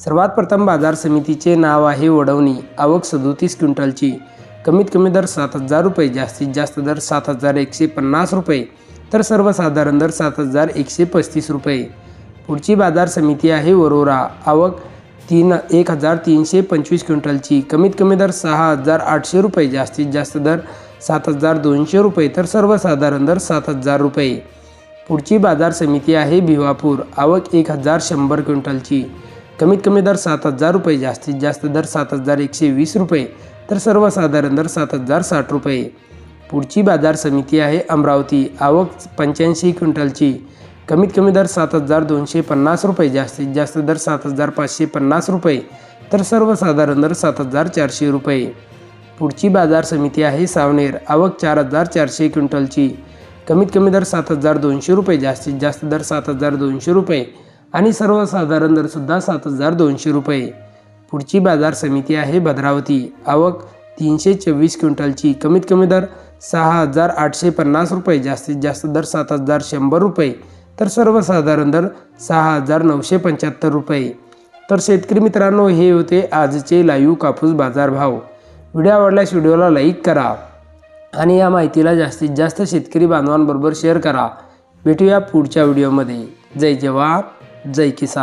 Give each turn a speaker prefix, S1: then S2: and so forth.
S1: सर्वात प्रथम बाजार समितीचे नाव आहे वडवणी. आवक सदोतीस क्विंटलची. कमीत कमी दर सात हजार रुपये जास्तीत जास्त दर सात हजार एकशे पन्नास रुपये तर सर्वसाधारण दर सात हजार एकशे पस्तीस रुपये. पुढची बाजार समिती आहे वरोरा. आवक तीन एक हजार तीनशे पंचवीस क्विंटलची. कमीत कमी दर सहा हजार आठशे रुपये जास्तीत जास्त दर सात हजार दोनशे रुपये तर सर्वसाधारण दर सात हजार रुपये. पुढची बाजार समिती आहे भिवापूर. आवक एक हजार शंभर क्विंटलची. कमीत कमी दर सात हजार रुपये जास्तीत जास्त दर सात हजार एकशे वीस रुपये तर सर्वसाधारण दर सात हजार साठ रुपये. पुढची बाजार समिती आहे अमरावती आवक पंच्याऐंशी क्विंटलची. कमीत कमी दर सात हजार दोनशे पन्नास रुपये जास्तीत जास्त दर सात हजार पाचशे पन्नास रुपये तर सर्वसाधारण दर सात हजार चारशे रुपये. पुढची बाजार समिती आहे सावनेर आवक चार हजार चारशे क्विंटलची. कमीत कमी दर सात हजार दोनशे रुपये जास्तीत जास्त दर सात हजार दोनशे रुपये आणि सर्वसाधारण दरसुद्धा सात हजार दोनशे रुपये. पुढची बाजार समिती आहे भद्रावती. आवक तीनशे चोवीस क्विंटलची. कमीत कमी दर सहा हजार आठशे पन्नास रुपये. जास्तीत जास्त दर सात हजार शंभर रुपये. तर सर्वसाधारण दर सहा हजार नऊशे पंच्याहत्तर रुपये. तर शेतकरी मित्रांनो हे होते आजचे लाईव्ह कापूस बाजारभाव. व्हिडिओ आवडल्यास व्हिडिओला लाईक करा आणि या माहितीला जास्तीत जास्त शेतकरी बांधवांबरोबर शेअर करा. भेटूया पुढच्या व्हिडिओमध्ये. जय जवान. जय किसान